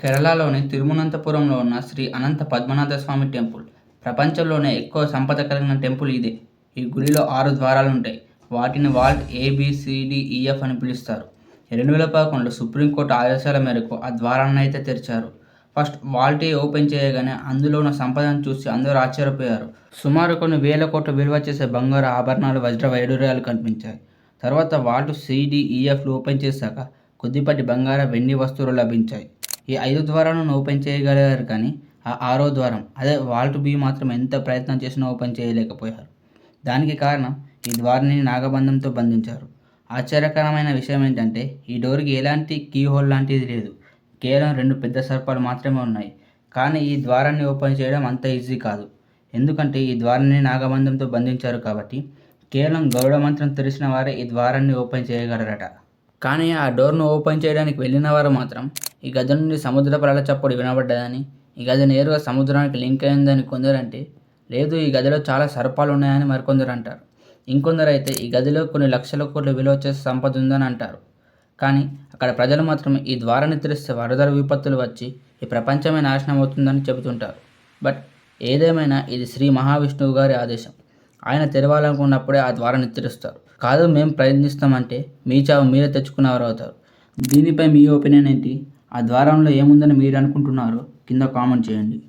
కేరళలోని తిరుమనంతపురంలో ఉన్న శ్రీ అనంత పద్మనాథ స్వామి టెంపుల్. ప్రపంచంలోనే ఎక్కువ సంపద కలిగిన టెంపుల్ ఇదే. ఈ గుడిలో ఆరు ద్వారాలు ఉంటాయి వాటిని వాల్ట్ ఏబిసిడిఈఎఫ్ అని పిలుస్తారు. రెండు వేల పదకొండులో సుప్రీంకోర్టు ఆదేశాల మేరకు ఆ ద్వారాన్ని అయితే తెరిచారు. ఫస్ట్ వాల్ట్ ఓపెన్ చేయగానే అందులో ఉన్న సంపదను చూసి అందరూ ఆశ్చర్యపోయారు. సుమారు కొన్ని వేల కోట్ల విలువ చేసే బంగారు ఆభరణాలు వజ్ర వైడూర్యాలు కనిపించాయి. తర్వాత వాల్ట్ సిడిఈఎఫ్లు ఓపెన్ చేశాక కొద్దిపాటి బంగార వెండి వస్తువులు లభించాయి. ఈ ఐదు ద్వారాలను ఓపెన్ చేయగలిగారు కానీ ఆ ఆరో ద్వారం అదే వాల్ట్ బి మాత్రం ఎంత ప్రయత్నం చేసినా ఓపెన్ చేయలేకపోయారు. దానికి కారణం ఈ ద్వారాన్ని నాగబంధంతో బంధించారు. ఆశ్చర్యకరమైన విషయం ఏంటంటే ఈ డోర్కి ఎలాంటి కీ హోల్ లాంటిది లేదు. కేవలం రెండు పెద్ద సర్పాలు మాత్రమే ఉన్నాయి. కానీ ఈ ద్వారాన్ని ఓపెన్ చేయడం అంత ఈజీ కాదు. ఎందుకంటే ఈ ద్వారాన్ని నాగబంధంతో బంధించారు కాబట్టి కేవలం గౌడ మంత్రం తెలిసిన వారే ఈ ద్వారాన్ని ఓపెన్ చేయగలరట. కానీ ఆ డోర్ను ఓపెన్ చేయడానికి వెళ్ళిన వారు మాత్రం ఈ గది నుండి సముద్ర పరాల చప్పుడు వినబడ్డదని ఈ గది నేరుగా సముద్రానికి లింక్ అయిందని కొందరంటే లేదు ఈ గదిలో చాలా సర్పాలు ఉన్నాయని మరికొందరు అంటారు ఇంకొందరు అయితే ఈ గదిలో కొన్ని లక్షల కోట్ల విలువ చేసే సంపద ఉందని అంటారు. కానీ అక్కడ ప్రజలు మాత్రం ఈ ద్వారాన్ని తెరిస్తే వరదల విపత్తులు వచ్చి ఈ ప్రపంచమే నాశనం అవుతుందని చెబుతుంటారు. బట్ ఏదేమైనా ఇది శ్రీ మహావిష్ణువు గారి ఆదేశం. ఆయన తెరవాలనుకున్నప్పుడే ఆ ద్వారాన్ని తెరుస్తారు. కాదు మేము ప్రయత్నిస్తామంటే మీ చావు మీరే తెచ్చుకున్నవారు అవుతారు. దీనిపై మీ ఒపీనియన్ ఏంటి? ఆ ద్వారంలో ఏముందని మీరు అనుకుంటున్నారో కింద కామెంట్ చేయండి.